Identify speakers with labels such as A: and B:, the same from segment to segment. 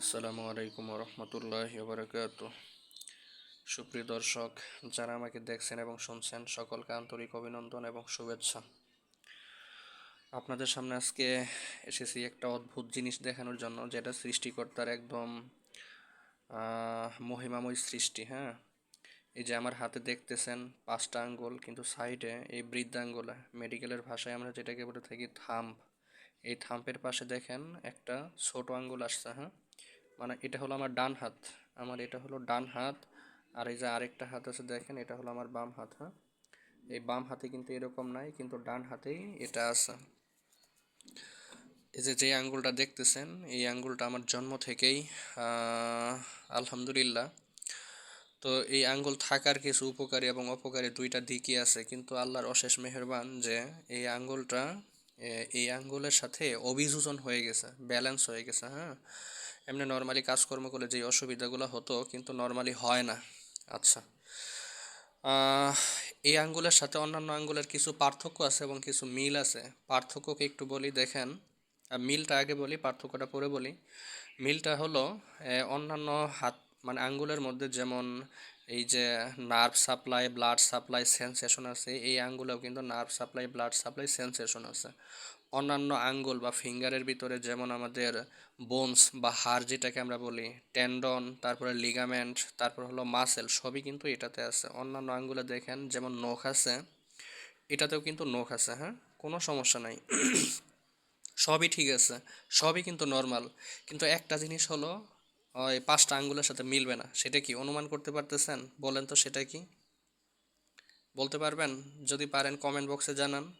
A: আসসালামু আলাইকুম রহমতুল্লাহ বারকাত সুপ্রিয় দর্শক, যারা আমাকে দেখছেন এবং শুনছেন, সকলকে আন্তরিক অভিনন্দন এবং শুভেচ্ছা। আপনাদের সামনে আজকে এসেছি একটা অদ্ভুত জিনিস দেখানোর জন্য, যেটা সৃষ্টিকর্তার একদম মহিমাময় সৃষ্টি হ্যাঁ? এই যে আমার হাতে দেখতেছেন পাঁচটা আঙ্গুল, কিন্তু সাইডে এই বৃদ্ধাঙ্গুল, মেডিকেলের ভাষায় আমরা যেটাকে বলে থাকি থাম্প এই থাম্পের পাশে দেখেন একটা ছোট আঙ্গুল আসছে হ্যাঁ? মানে এটা হলো আমার ডান হাত। আমার এটা হলো ডান হাত, আর এই যে আরেকটা হাত আছে দেখেন, এটা হলো আমার বাম হাত হ্যাঁ? এই বাম হাতে কিন্তু এরকম নাই, কিন্তু ডান হাতেই এটা আছে। এই যে যে আঙ্গুলটা দেখতেছেন, এই আঙ্গুলটা আমার জন্ম থেকেই আলহামদুলিল্লাহ। তো এই আঙ্গুল থাকার কিছু উপকারী এবং অপকারী দুইটা দিকই আছে, কিন্তু আল্লাহর অশেষ মেহেরবান যে এই আঙ্গুলটা এই আঙ্গুলের সাথে অভিযোজন হয়ে গেছে, ব্যালেন্স হয়ে গেছে হ্যাঁ? এমনি নর্মালি কাজকর্ম করলে যে অসুবিধাগুলো হতো, কিন্তু নর্মালি হয় না। আচ্ছা। এই আঙ্গুলের সাথে অন্যান্য আঙ্গুলের কিছু পার্থক্য আছে এবং কিছু মিল আছে। পার্থক্যকে একটু বলি, দেখেন। মিলটা আগে বলি, পার্থক্যটা পরে বলি। মিলটা হলো অন্যান্য হাত মানে আঙ্গুলের মধ্যে যেমন এই যে nerve supply blood supply sensation আছে, এই আঙ্গুলেও কিন্তু nerve supply blood supply sensation আছে। অন্যান্য আঙ্গুল বা ফিঙ্গারের ভিতরে যেমন আমাদের বোনস বা হাড় যেটাকে আমরা বলি টেন্ডন তারপরে লিগামেন্ট তারপর হলো মাসেল সবই কিন্তু এটাতে আছে। অন্যান্য আঙ্গুলে দেখেন যেমন নখ আছে, এটাতেও কিন্তু নখ আছে হ্যাঁ? কোনো সমস্যা নাই। সবই ঠিক আছে, সবই কিন্তু নর্মাল কিন্তু একটা জিনিস হলো ওই পাঁচটা আঙ্গুলের সাথে মিলবে না। সেটা কি অনুমান করতে পারতেছেন? বলেন তো সেটা কি? বলতে পারবেন? যদি পারেন কমেন্ট বক্সে জানান।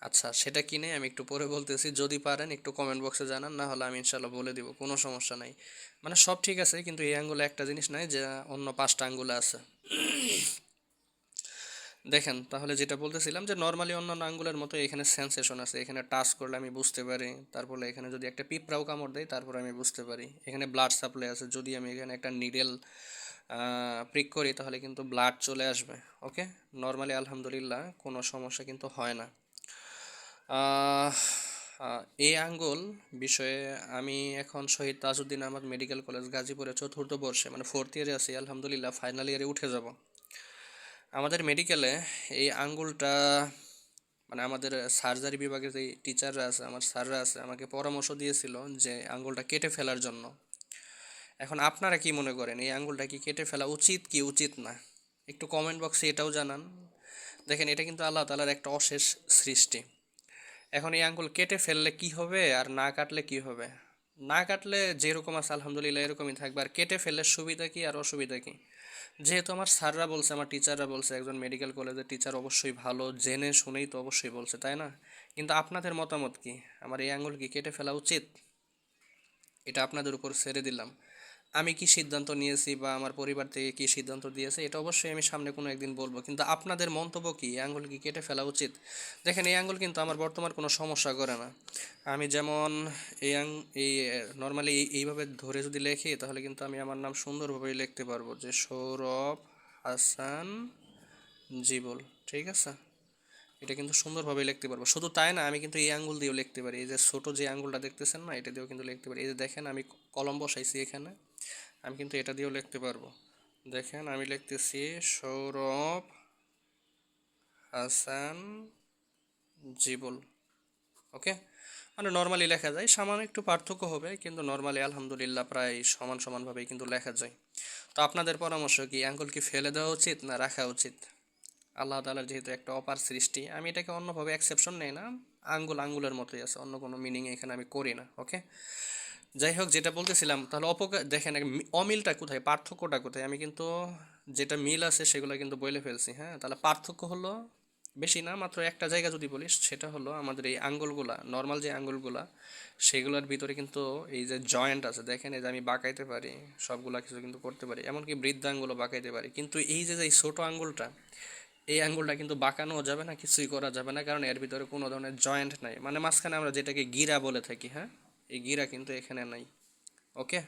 A: আচ্ছা সেটা কি নেই? আমি একটু পরে বলতেছি। যদি পারেন একটু কমেন্ট বক্সে জানান, না হলে আমি ইনশাল্লাহ বলে দিব, কোনো সমস্যা নাই। মানে সব ঠিক আছে, কিন্তু এই আঙ্গুলে একটা জিনিস নাই যে অন্য পাঁচটা আঙ্গুলে আছে। দেখেন, তাহলে যেটা বলতেছিলাম যে নর্মালি অন্যান্য আঙ্গুলের মতো এখানে সেন্সেশন আছে। এখানে টাচ করলে আমি বুঝতে পারি। তারপরে এখানে যদি একটা পিঁপড়াও কামড় দেয়, তারপরে আমি বুঝতে পারি। এখানে ব্লাড সাপ্লাই আছে। যদি আমি এখানে একটা নিডেল প্রিক করি, তাহলে কিন্তু ব্লাড চলে আসবে। ওকে নর্মালি আলহামদুলিল্লাহ, কোনো সমস্যা কিন্তু হয় না। এই আঙ্গুল বিষয়ে আমি এখন শহীদ তাজউদ্দিন আহমদ মেডিকেল কলেজ গাজীপুরে চতুর্থ বর্ষে মানে ফোর্থ ইয়ারে আছি, আলহামদুলিল্লাহ ফাইনাল ইয়ারে উঠে যাব। আমাদের মেডিকেলে এই আঙ্গুলটা মানে আমাদের সার্জারি বিভাগের যে টিচাররা আছে, আমার স্যাররা আছে, আমাকে পরামর্শ দিয়েছিল যে আঙ্গুলটা কেটে ফেলার জন্য। এখন আপনারা কি মনে করেন, এই আঙ্গুলটা কি কেটে ফেলা উচিত কি উচিত না? একটু কমেন্ট বক্সে এটাও জানান। দেখেন, এটা কিন্তু আল্লাহ তালার একটা অশেষ সৃষ্টি। এখন এই আঙ্গুল কেটে ফেললে কি হবে আর না কাটলে কি হবে? না কাটলে যেরকম আছে, আলহামদুলিল্লাহ এরকমই থাকবে। আর কেটে ফেললে সুবিধা কি আর অসুবিধা কি? যেহেতু আমার স্যাররা বলছে, আমার টিচাররা বলছে, একজন মেডিকেল কলেজের টিচার অবশ্যই ভালো, জেনে শুনেই তো অবশ্যই বলছে, তাই না? কিন্তু আপনাদের মতামত কি? আমার এই আঙ্গুল কি কেটে ফেলা উচিত? এটা আপনাদের উপর ছেড়ে দিলাম। আমি কি সিদ্ধান্ত নিয়েছি বা আমার পরিবার থেকে কি সিদ্ধান্ত দিয়েছে, এটা অবশ্যই আমি সামনে কোনো একদিন বলব। কিন্তু আপনাদের মন্তব্য কি? এই আঙ্গুল কি কেটে ফেলা উচিত? দেখেন, এই আঙ্গুল কিন্তু আমার বর্তমান কোনো সমস্যা করে না। আমি যেমন এই আং, এই নর্মালি এইভাবে ধরে যদি লেখি, তাহলে কিন্তু আমি আমার নাম সুন্দরভাবে লিখতে পারব যে সৌরভ হাসান জীবল। ঠিক আছে? এটা কিন্তু সুন্দরভাবে লিখতে পারব। শুধু তাই না, আমি কিন্তু এই আঙ্গুল দিয়েও লিখতে পারি। এই যে ছোটো যে আঙ্গুলটা দেখতেছেন না, এটা দিয়েও কিন্তু লিখতে পারি। এই যে দেখেন, আমি কলম বসাইছি এখানে। আমি কিন্তু এটা দিয়েও লিখতে পারব। দেখেন, আমি লিখতেছি সৌরভ হাসান জীবল। ওকে? মানে নর্মালি লেখা যায়। সামান্য একটু পার্থক্য হবে, কিন্তু নর্মালি আলহামদুলিল্লাহ প্রায় সমান সমানভাবেই কিন্তু লেখা যায়। তো আপনাদের পরামর্শ কি আঙ্গুল কি ফেলে দেওয়া উচিত না রাখা উচিত? আল্লাহ তালার যেহেতু একটা অপার সৃষ্টি, আমি এটাকে অন্যভাবে অ্যাকসেপশন নেই না। আঙ্গুল আঙ্গুলের মতোই আছে, অন্য কোনো মিনিং এখানে আমি করি না, ওকে? যাই হোক, যেটা বলতেছিলাম, তাহলে অপকার দেখেন অমিলটা কোথায়, পার্থক্যটা কোথায়? আমি কিন্তু যেটা মিল আছে সেগুলো কিন্তু বলে ফেলছি হ্যাঁ? তাহলে পার্থক্য হলো বেশি না, মাত্র একটা জায়গা যদি বলিস, সেটা হলো আমাদের এই আঙ্গুলগুলা নর্মাল যে আঙ্গুলগুলা, সেগুলোর ভিতরে কিন্তু এই যে জয়েন্ট আছে, দেখেন এই যে আমি বাঁকাইতে পারি, সবগুলা কিছু কিন্তু করতে পারি, এমনকি বৃদ্ধ আঙ্গুলও বাঁকাইতে পারি। কিন্তু এই যে এই ছোটো আঙ্গুলটা, এই আঙ্গুলটা কিন্তু বাঁকানো যাবে না, কিছুই করা যাবে না, কারণ এর ভিতরে কোনো ধরনের জয়েন্ট নাই। মানে মাঝখানে আমরা যেটাকে গিরা বলে থাকি হ্যাঁ? এই গিরা কিন্তু এখানে নাই। ওকে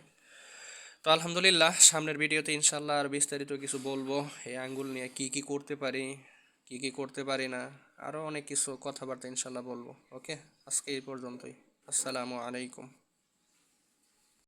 A: তো আলহামদুলিল্লাহ, সামনের ভিডিওতে ইনশাল্লাহ আর বিস্তারিত কিছু বলব। এই আঙ্গুল নিয়ে কি কি করতে পারি, কি কি করতে পারি না আরও অনেক কিছু কথাবার্তা ইনশাল্লাহ বলব। ওকে আজকে এই পর্যন্তই। আসসালামু আলাইকুম।